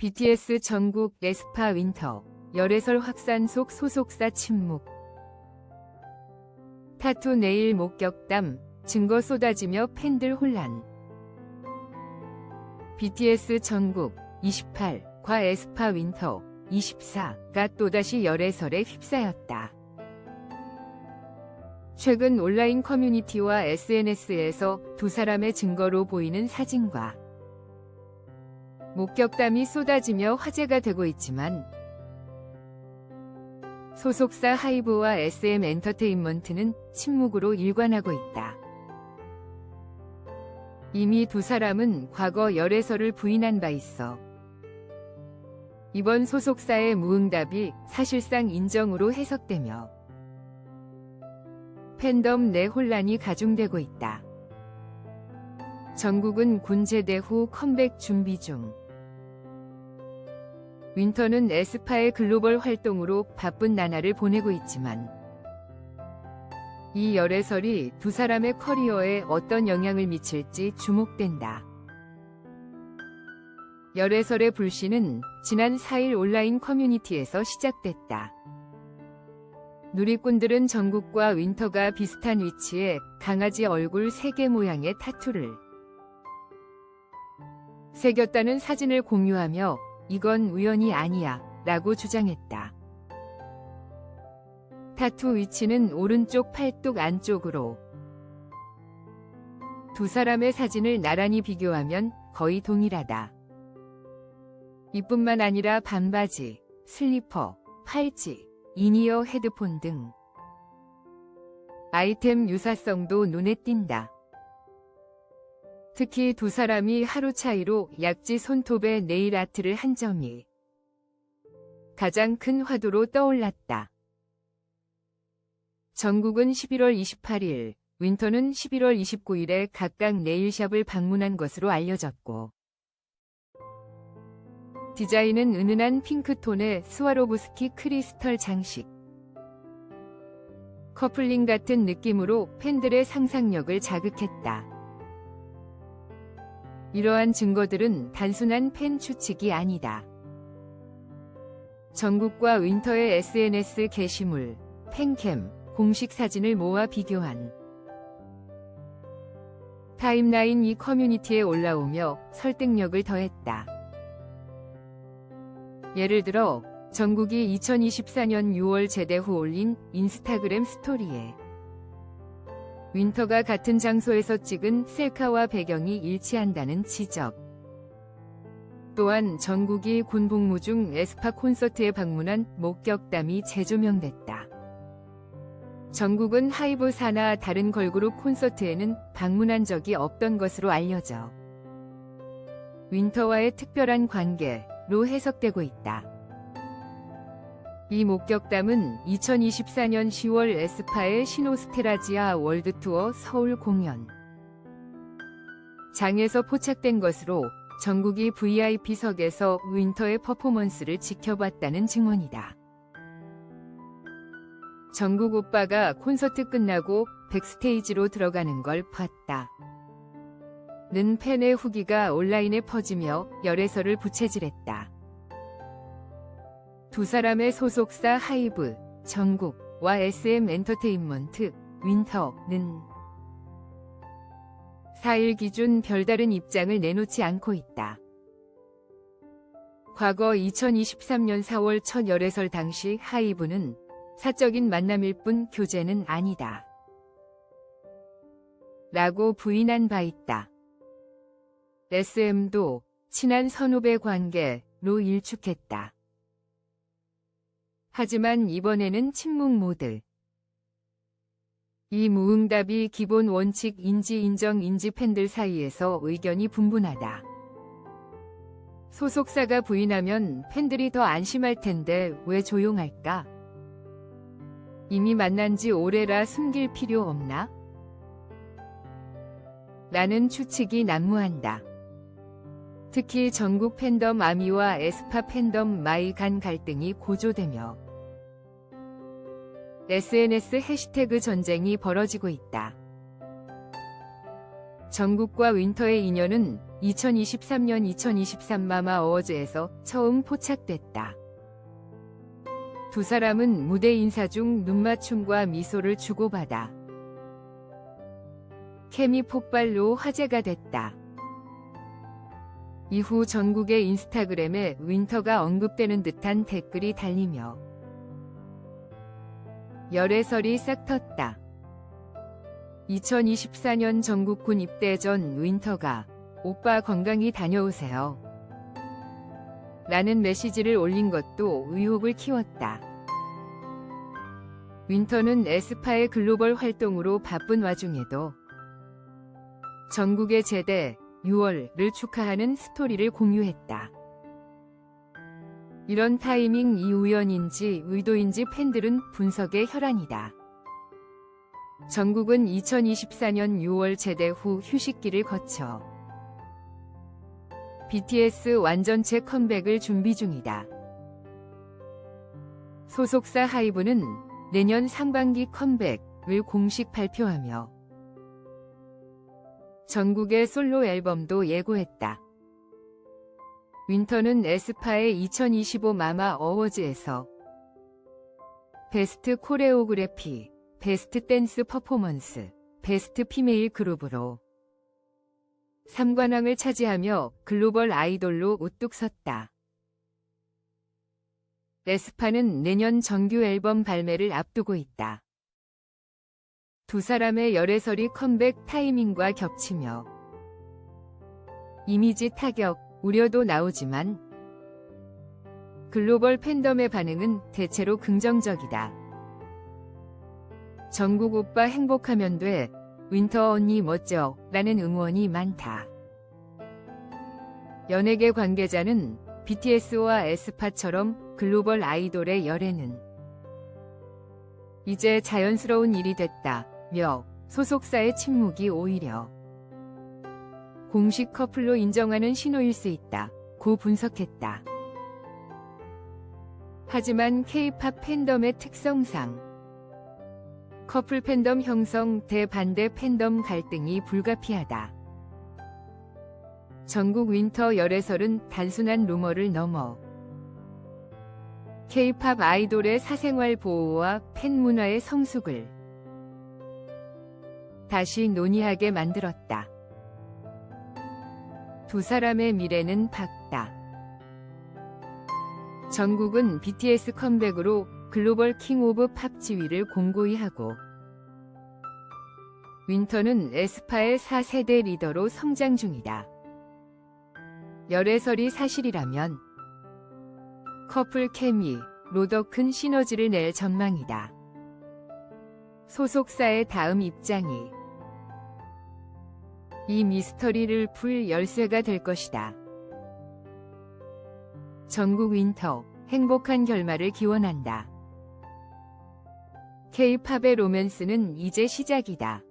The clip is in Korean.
BTS 전국 에스파 윈터 열애설 확산 속 소속사 침묵 타투 네일 목격담 증거 쏟아지며 팬들 혼란 BTS 전국 28과 에스파 윈터 24가 또다시 열애설에 휩싸였다. 최근 온라인 커뮤니티와 SNS에서 두 사람의 증거로 보이는 사진과 목격담이 쏟아지며 화제가 되고 있지만 소속사 하이브와 SM 엔터테인먼트는 침묵으로 일관하고 있다. 이미 두 사람은 과거 열애설을 부인한 바 있어 이번 소속사의 무응답이 사실상 인정으로 해석되며 팬덤 내 혼란이 가중되고 있다. 전국은 군제대 후 컴백 준비 중. 윈터는 에스파의 글로벌 활동으로 바쁜 나날을 보내고 있지만 이 열애설이 두 사람의 커리어에 어떤 영향을 미칠지 주목된다. 열애설의 불씨는 지난 4일 온라인 커뮤니티에서 시작됐다. 누리꾼들은 정국과 윈터가 비슷한 위치에 강아지 얼굴 3개 모양의 타투를 새겼다는 사진을 공유하며 이건 우연이 아니야 라고 주장했다. 타투 위치는 오른쪽 팔뚝 안쪽으로 두 사람의 사진을 나란히 비교하면 거의 동일하다. 이뿐만 아니라 반바지, 슬리퍼, 팔찌, 이니어 헤드폰 등 아이템 유사성도 눈에 띈다. 특히 두 사람이 하루 차이로 약지 손톱에 네일 아트를 한 점이 가장 큰 화두로 떠올랐다. 전국은 11월 28일, 윈터는 11월 29일에 각각 네일샵을 방문한 것으로 알려졌고, 디자인은 은은한 핑크톤의 스와로브스키 크리스털 장식. 커플링 같은 느낌으로 팬들의 상상력을 자극했다. 이러한 증거들은 단순한 팬 추측이 아니다. 전국과 윈터의 SNS 게시물, 팬캠, 공식 사진을 모아 비교한 타임라인 이 커뮤니티에 올라오며 설득력을 더했다. 예를 들어 전국이 2024년 6월 제대 후 올린 인스타그램 스토리에 윈터가 같은 장소에서 찍은 셀카와 배경이 일치한다는 지적. 또한 전국이 군복무 중 에스파 콘서트에 방문한 목격담이 재조명됐다. 전국은 하이브 사나 다른 걸그룹 콘서트에는 방문한 적이 없던 것으로 알려져 윈터와의 특별한 관계로 해석되고 있다. 이 목격담은 2024년 10월 에스파의 시노스테라지아 월드투어 서울 공연 장에서 포착된 것으로 전국이 VIP석에서 윈터의 퍼포먼스를 지켜봤다는 증언이다. 전국 오빠가 콘서트 끝나고 백스테이지로 들어가는 걸 봤다. 는 팬의 후기가 온라인에 퍼지며 열애설을 부채질했다. 두 사람의 소속사 하이브, 전국과 SM 엔터테인먼트, 윈터는 4일 기준 별다른 입장을 내놓지 않고 있다. 과거 2023년 4월 첫 열애설 당시 하이브는 사적인 만남일 뿐 교제는 아니다. 라고 부인한 바 있다. SM도 친한 선후배 관계로 일축했다. 하지만 이번에는 침묵 모드. 이 무응답이 기본 원칙 인지 인정 인지 팬들 사이에서 의견이 분분하다. 소속사가 부인하면 팬들이 더 안심할 텐데 왜 조용할까? 이미 만난 지 오래라 숨길 필요 없나? 라는 추측이 난무한다. 특히 전국 팬덤 아미와 에스파 팬덤 마이 간 갈등이 고조되며 SNS 해시태그 전쟁이 벌어지고 있다. 정국과 윈터의 인연은 2023년 2023 마마 어워즈에서 처음 포착됐다. 두 사람은 무대 인사 중 눈맞춤과 미소를 주고받아 케미 폭발로 화제가 됐다. 이후 전국의 인스타그램에 윈터가 언급되는 듯한 댓글이 달리며 열애설이 싹 텄다. 2024년 전국군 입대 전 윈터가 오빠 건강히 다녀오세요. 라는 메시지를 올린 것도 의혹을 키웠다. 윈터는 에스파의 글로벌 활동으로 바쁜 와중에도 전국의 제대 6월을 축하하는 스토리를 공유했다. 이런 타이밍이 우연인지 의도인지 팬들은 분석의 혈안이다. 전국은 2024년 6월 제대 후 휴식기를 거쳐 BTS 완전체 컴백을 준비 중이다. 소속사 하이브는 내년 상반기 컴백을 공식 발표하며 전국의 솔로 앨범도 예고했다. 윈터는 에스파의 2025 마마 어워즈에서 베스트 코레오그래피, 베스트 댄스 퍼포먼스, 베스트 피메일 그룹으로 3관왕을 차지하며 글로벌 아이돌로 우뚝 섰다. 에스파는 내년 정규 앨범 발매를 앞두고 있다. 두 사람의 열애설이 컴백 타이밍과 겹치며 이미지 타격, 우려도 나오지만 글로벌 팬덤의 반응은 대체로 긍정적이다. 전국 오빠 행복하면 돼, 윈터 언니 멋져 라는 응원이 많다. 연예계 관계자는 BTS와 에스파처럼 글로벌 아이돌의 열애는 이제 자연스러운 일이 됐다 며 소속사의 침묵이 오히려 공식 커플로 인정하는 신호일 수 있다. 고 분석했다. 하지만 K-팝 팬덤의 특성상 커플 팬덤 형성 대반대 팬덤 갈등이 불가피하다. 전국 윈터 열애설은 단순한 루머를 넘어 K-팝 아이돌의 사생활 보호와 팬 문화의 성숙을 다시 논의하게 만들었다. 두 사람의 미래는 밝다. 전국은 BTS 컴백으로 글로벌 킹 오브 팝 지위를 공고히 하고 윈터는 에스파의 4세대 리더로 성장 중이다. 열애설이 사실이라면 커플 케미 로 더 큰 시너지를 낼 전망이다. 소속사의 다음 입장이 이 미스터리를 풀 열쇠가 될 것이다. 전국 윈터 행복한 결말을 기원한다. K-팝의 로맨스는 이제 시작이다.